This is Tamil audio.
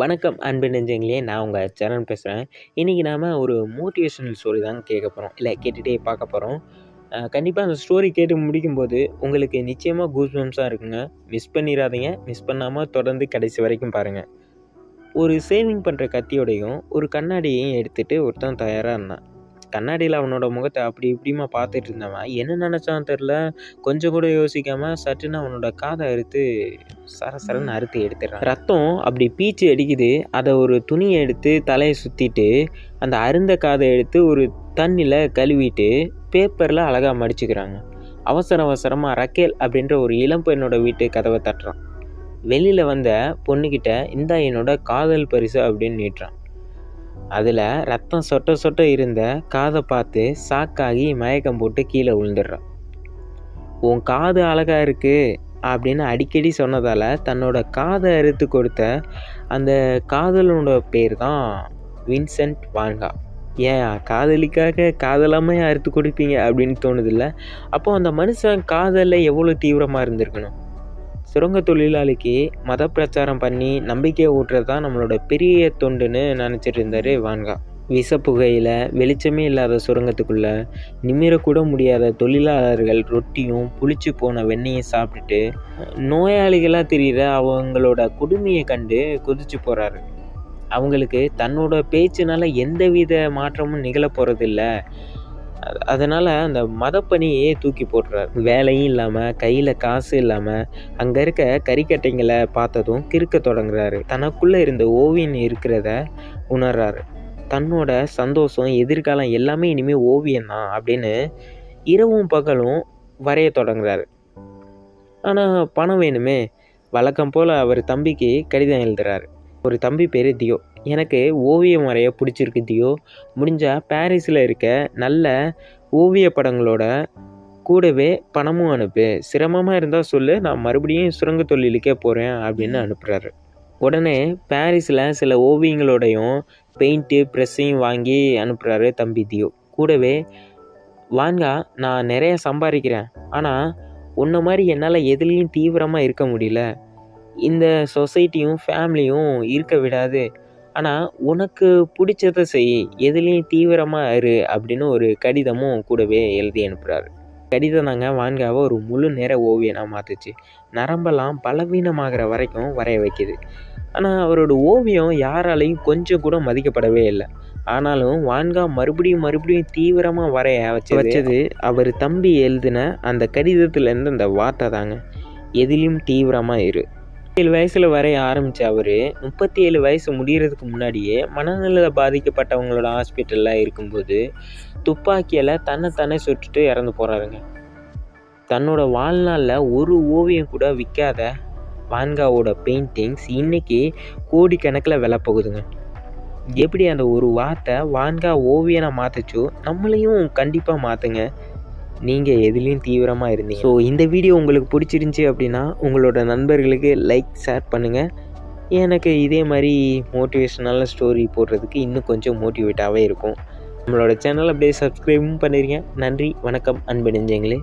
வணக்கம் அன்பு நெஞ்சங்களே. நான் உங்கள் சரண் பேசுகிறேன் இன்றைக்கி நாம் ஒரு மோட்டிவேஷனல் ஸ்டோரி தான் கேட்க போகிறோம் இல்லை கேட்டுகிட்டே பார்க்க போகிறோம் கண்டிப்பாக அந்த ஸ்டோரி கேட்டு முடிக்கும்போது உங்களுக்கு நிச்சயமாக கூஸ்பம்ஸாக இருக்குங்க. மிஸ் பண்ணிடாதீங்க மிஸ் பண்ணாமல் தொடர்ந்து கடைசி வரைக்கும் பாருங்கள் ஒரு சேவிங் பண்ணுற கத்தியோடையும் ஒரு கண்ணாடியையும் எடுத்துகிட்டு ஒருத்தன் தயாராக இருந்தான். கண்ணாடியில் அவனோட முகத்தை அப்படி இப்படிமா பார்த்துட்டு இருந்தவன். என்ன நினச்சான்னு தெரில கொஞ்சம் கூட யோசிக்காமல் சட்டுன்னு அவனோட காதை அறுத்து சர சரன்னு அறுத்து எடுத்துடுறான் ரத்தம் அப்படி பீச்சு அடிக்குது. அதை ஒரு துணியை எடுத்து தலையை சுற்றிட்டு அந்த அருந்த காதை எடுத்து ஒரு தண்ணியில் கழுவிட்டு பேப்பரில் அழகாக மடிச்சுக்கிறாங்க. அவசர அவசரமாக ரக்கேல் அப்படின்ற ஒரு இளம் பெண்ணோட வீட்டு கதவை தட்டுறான். வெளியில் வந்த பொண்ணுக்கிட்ட இந்தா என்னோட காதல் பரிசு அப்படின்னு நீட்டுறான். அதில் ரத்தம் சொட்ட சொட்ட இருந்த காதை பார்த்து சாக்காகி மயக்கம் போட்டு கீழே விழுந்துடுறான். உன் காது அழகாக இருக்குது அப்படின்னு அடிக்கடி சொன்னதால் தன்னோட காதை அறுத்து கொடுத்த அந்த காதலனோட பேர் தான் வின்சென்ட் வான்கா. ஏன் காதலிக்காக காதலாமே அறுத்து கொடுப்பீங்க அப்படின்னு தோணுதில்ல. அப்போது அந்த மனுஷன் காதலில் எவ்வளோ தீவிரமாக இருந்திருக்கணும்? சுரங்க தொழிலாளிக்கு மத பிரச்சாரம் பண்ணி நம்பிக்கையை ஊட்டுறது தான் நம்மளோட பெரிய தொண்டுன்னு நினச்சிட்டு இருந்தார் வான்கா. விஷப்புகையில் வெளிச்சமே இல்லாத சுரங்கத்துக்குள்ளே நிமிரக்கூட முடியாத தொழிலாளர்கள் ரொட்டியும் புளிச்சு போன வெண்ணையும் சாப்பிட்டுட்டு நோயாளிகளாக தெரிகிற அவங்களோட கொடுமையை கண்டு குதிச்சு போகிறாரு அவங்களுக்கு தன்னோட பேச்சுனால எந்தவித மாற்றமும் நிகழ போகிறதில்ல அதனால் அந்த மதப்பணியே தூக்கி போட்டுறாரு வேலையும் இல்லாமல் கையில் காசு இல்லாமல் அங்கே இருக்க கறிக்கட்டைங்களை பார்த்ததும் கிறுக்க தொடங்குறாரு. தனக்குள்ளே இருந்த ஓவியம் இருக்கிறத உணர்றாரு. தன்னோட சந்தோஷம் எதிர்காலம் எல்லாமே இனிமேல் ஓவியம் தான் அப்படின்னு இரவும் பகலும் வரைய தொடங்குறாரு. ஆனால் பணம் வேணுமே? வழக்கம் போல் அவர் தம்பிக்கு கடிதம் எழுதுறாரு. ஒரு தம்பி பேர் தியோ. எனக்கு ஓவியம் வரைய பிடிச்சிருக்கு தியோ. முடிஞ்சால் பாரிஸில் இருக்க நல்ல ஓவிய படங்களோட கூடவே பணமும் அனுப்பு. சிரமமாக இருந்தால் சொல்லு நான் மறுபடியும் சுரங்க தொழிலுக்கே போகிறேன் அப்படின்னு அனுப்புகிறாரு உடனே பாரிஸில் சில ஓவியங்களோடையும் பெயிண்ட்டு ப்ரெஸ்ஸையும் வாங்கி அனுப்புகிறாரு தம்பி தியோ. கூடவே வாங்கா நான் நிறைய சம்பாதிக்கிறேன். ஆனால் உன்ன மாதிரி என்னால் எதுலேயும் தீவிரமாக இருக்க முடியல. இந்த சொசைட்டியும் ஃபேமிலியும் இருக்க விடாது. ஆனால் உனக்கு பிடிச்சத செய். எதுலேயும் தீவிரமாக இரு அப்படின்னு ஒரு கடிதமும் கூடவே எழுதி அனுப்புகிறாரு கடிதம் தாங்க வான்காவை ஒரு முழு நேர ஓவியனாக மாற்றுச்சு நரம்பெல்லாம் பலவீனமாகிற வரைக்கும் வரைய வைக்கிது. ஆனால் அவரோட ஓவியம் யாராலையும் கொஞ்சம் கூட மதிக்கப்படவே இல்லை. ஆனாலும் வான்கா மறுபடியும் மறுபடியும் தீவிரமாக வரைய வச்சு வச்சது அவர் தம்பி எழுதின அந்த கடிதத்துலேருந்து அந்த வார்த்தை தாங்க. எதிலையும் தீவிரமாக இரு. ஏழு வயசில் வரைய ஆரம்பித்த அவர் முப்பத்தி ஏழு வயசு முடிகிறதுக்கு முன்னாடியே மனநல பாதிக்கப்பட்டவங்களோட ஹாஸ்பிட்டலில் இருக்கும்போது துப்பாக்கியால் தன்னைத்தானே சுட்டுட்டு இறந்து போகிறாருங்க தன்னோட வாழ்நாளில் ஒரு ஓவியம் கூட விற்காத வான்காவோட பெயிண்டிங்ஸ் இன்றைக்கி கோடிக்கணக்கில் விலை போகுதுங்க. எப்படி அந்த ஒரு வார்த்தை வான்கா ஓவியனை மாற்றுச்சோ நம்மளையும் கண்டிப்பாக மாற்றுங்க நீங்கள் எதுலேயும் தீவிரமாக இருந்தீங்க. ஸோ இந்த வீடியோ உங்களுக்கு பிடிச்சிருந்துச்சி அப்படின்னா உங்களோட நண்பர்களுக்கு லைக் ஷேர் பண்ணுங்கள் எனக்கு இதே மாதிரி மோட்டிவேஷ்னலான ஸ்டோரி போடுறதுக்கு இன்னும் கொஞ்சம் மோட்டிவேட்டாகவே இருக்கும். நம்மளோட சேனல் அப்படியே சப்ஸ்கிரைபும் பண்ணிடுங்க நன்றி வணக்கம் அன்பு நெஞ்சங்களே.